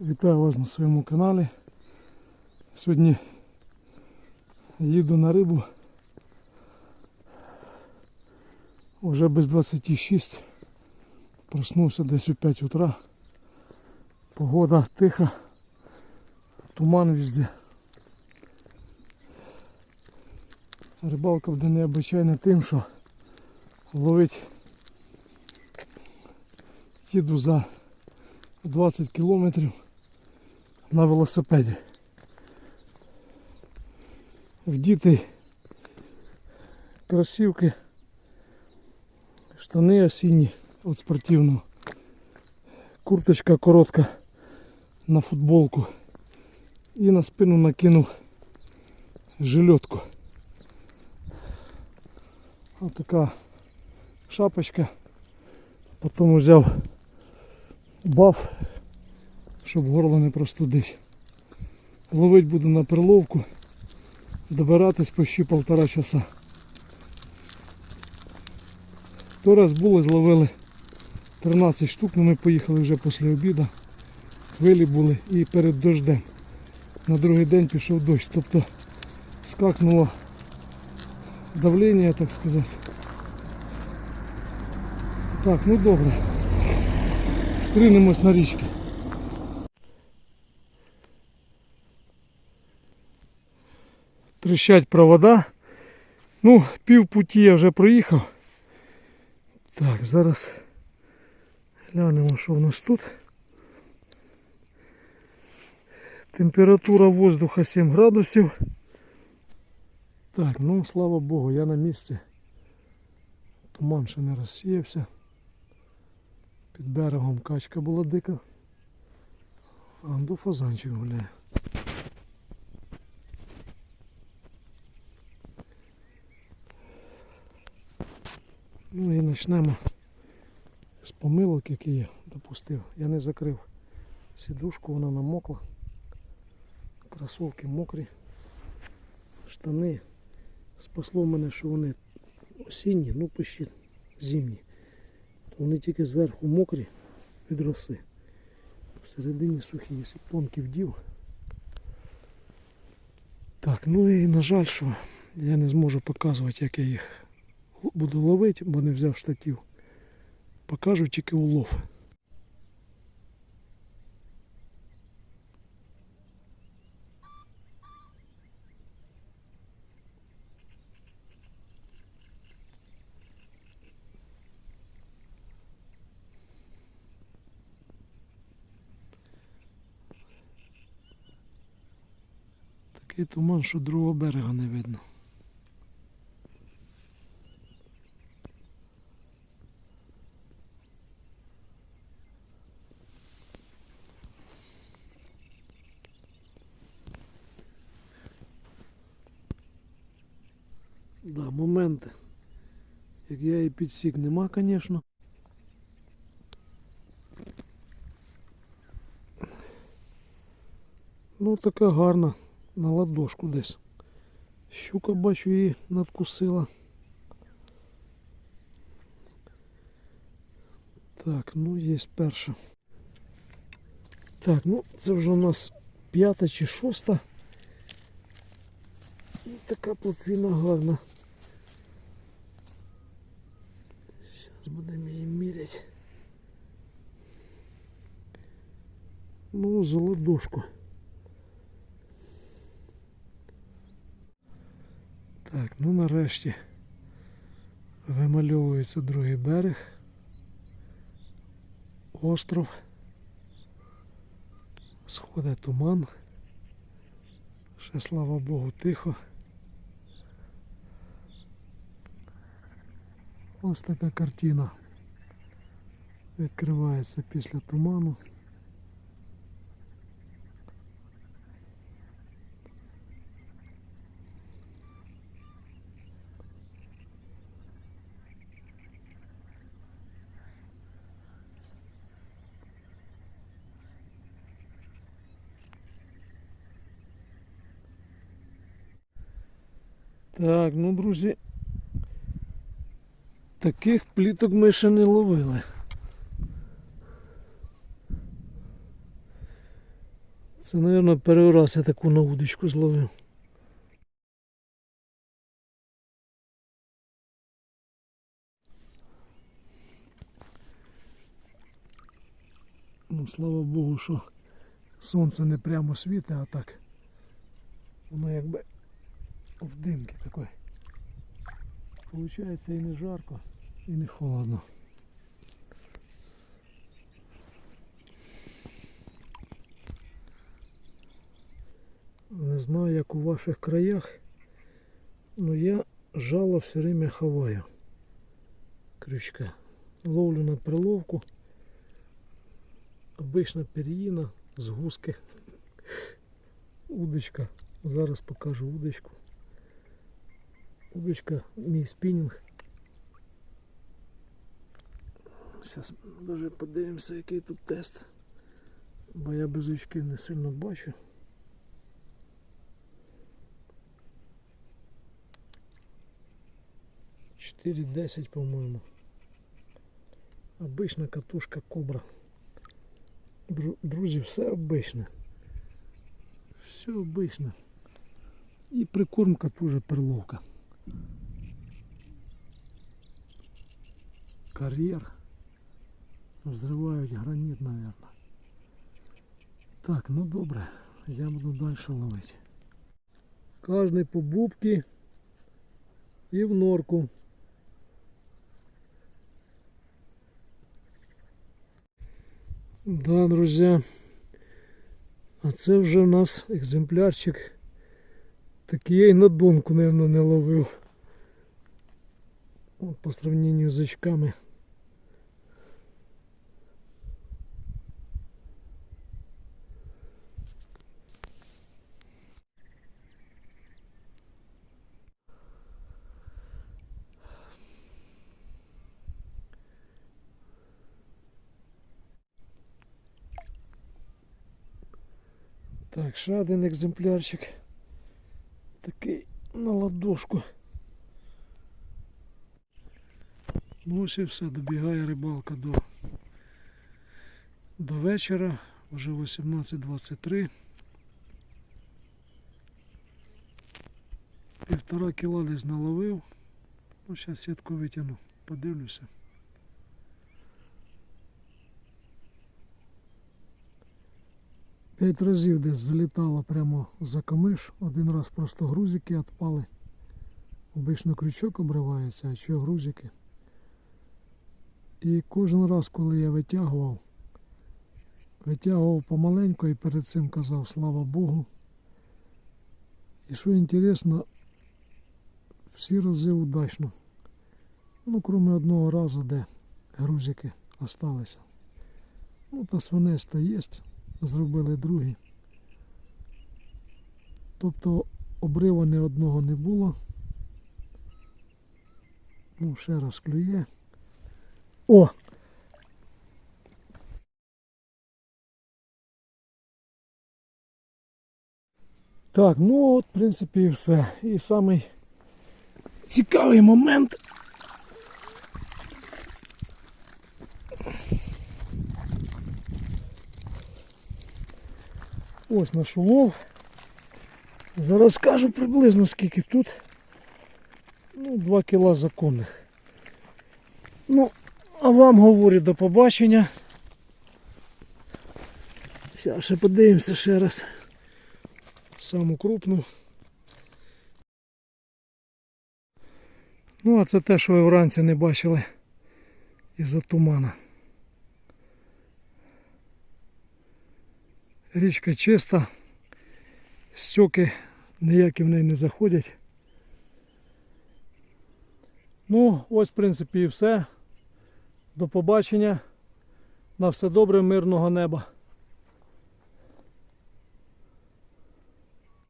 Вітаю вас на своєму каналі. Сьогодні їду на рибу. Уже без 26. Проснувся десь у 5 утра. Погода тиха, туман везде. Рибалка буде необичайна тим, що ловить їду за 20 кілометрів на велосипеді. Вдіти кросівки, штани осінні від спортивного, курточка коротка на футболку і на спину накинув жилетку. Ось така шапочка. Потім взяв баф, щоб горло не простудить. Ловить буду на перловку, добиратись почти полтора часа. То раз було, зловили 13 штук, але ми поїхали вже після обіду. Хвилі були і перед дождем. На другий день пішов дощ, тобто скакнуло давлення, так сказати. Так, ну добре. Стрінемось на річці. Трещать провода. Ну, пів путі я вже проїхав. Так, зараз глянемо, що в нас тут. Температура воздуха 7 градусів. Так, ну слава Богу, я на місці. Туман ще не розсіявся. Під берегом качка була дика. А до фазанчик гуляє. Ну і почнемо з помилок, які я допустив. Я не закрив сідушку, вона намокла. Кросовки мокрі. Штани. Спасло мене, що вони осінні, ну почти зимні. Вони тільки зверху мокрі від роси. Всередині сухі, якщо тонкі вдів. Так, ну і на жаль, що я не зможу показувати, як я їх буду ловити, бо не взяв штатів. Покажу тільки улов. Такий туман, що другого берега не видно. Да, моменти. Як я і підсік нема, звісно. Ну така гарна на ладошку десь. Щука бачу її надкусила. Так, ну є перша. Так, ну це вже у нас п'ята чи шоста. І така плотвіна гарна. Будемо її міряти. Ну, за ладошку. Так, ну нарешті вимальовується другий берег. Остров. Сходить туман. Ще слава Богу, тихо. Ось така картина відкривається після туману. Так, ну, друзі, таких пліток ми ще не ловили. Це, мабуть, перший раз я таку на удочку зловив. Ну, слава Богу, що сонце не прямо світить, а так. Воно якби в димки такої. Получається і не жарко, і не холодно. Не знаю, як у ваших краях, но я жало все время ховаю. Крючка. Ловлю на приловку. Обична пер'їна з гуски. Удочка. Зараз покажу удочку. Удочка, мій спінінг. Зараз даже подивимося, який тут тест. Бо я без очків не сильно бачу. Чотири десять, по-моєму. Обична катушка кобра. Друзі, все обичне. Все обичне. І прикормка теж перловка. Кар'єр. Взривають граніт, мабуть. Так, ну добре. Я буду далі ловити. Кожний по бубки і в норку. Да, друзі. А це вже в нас екземплярчик. Такий я й на донку, мабуть, не ловив. От по сравнению з очками. Так, ще один екземплярчик. Такий на ладошку. Ну ось і все, добігає рибалка до, до вечора, вже 18.23. Півтора кіла десь наловив. Ну, зараз сітку витягну, подивлюся. П'ять разів десь залітало прямо за камиш. Один раз просто грузики відпали. Обично крючок обривається, а що грузики. І кожен раз, коли я витягував, витягував помаленьку і перед цим казав слава Богу. І що інтересно, всі рази удачно. Ну, крім одного разу, де грузики осталися. Ну, та свинець то є, зробили другий. Тобто обрива ні одного не було. Ну, ще раз клює. О! Так, ну от, в принципі, і все. І самий цікавий момент. Ось наш улов. Зараз скажу приблизно скільки тут. Ну, 2 кіла законних. Ну, а вам говорю до побачення. Зараз ще подивимося ще раз. Саму крупну. Ну, а це те, що ви вранці не бачили із-за тумана. Річка чиста, стьоки ніякі в неї не заходять. Ну, ось, в принципі, і все. До побачення. На все добре, мирного неба.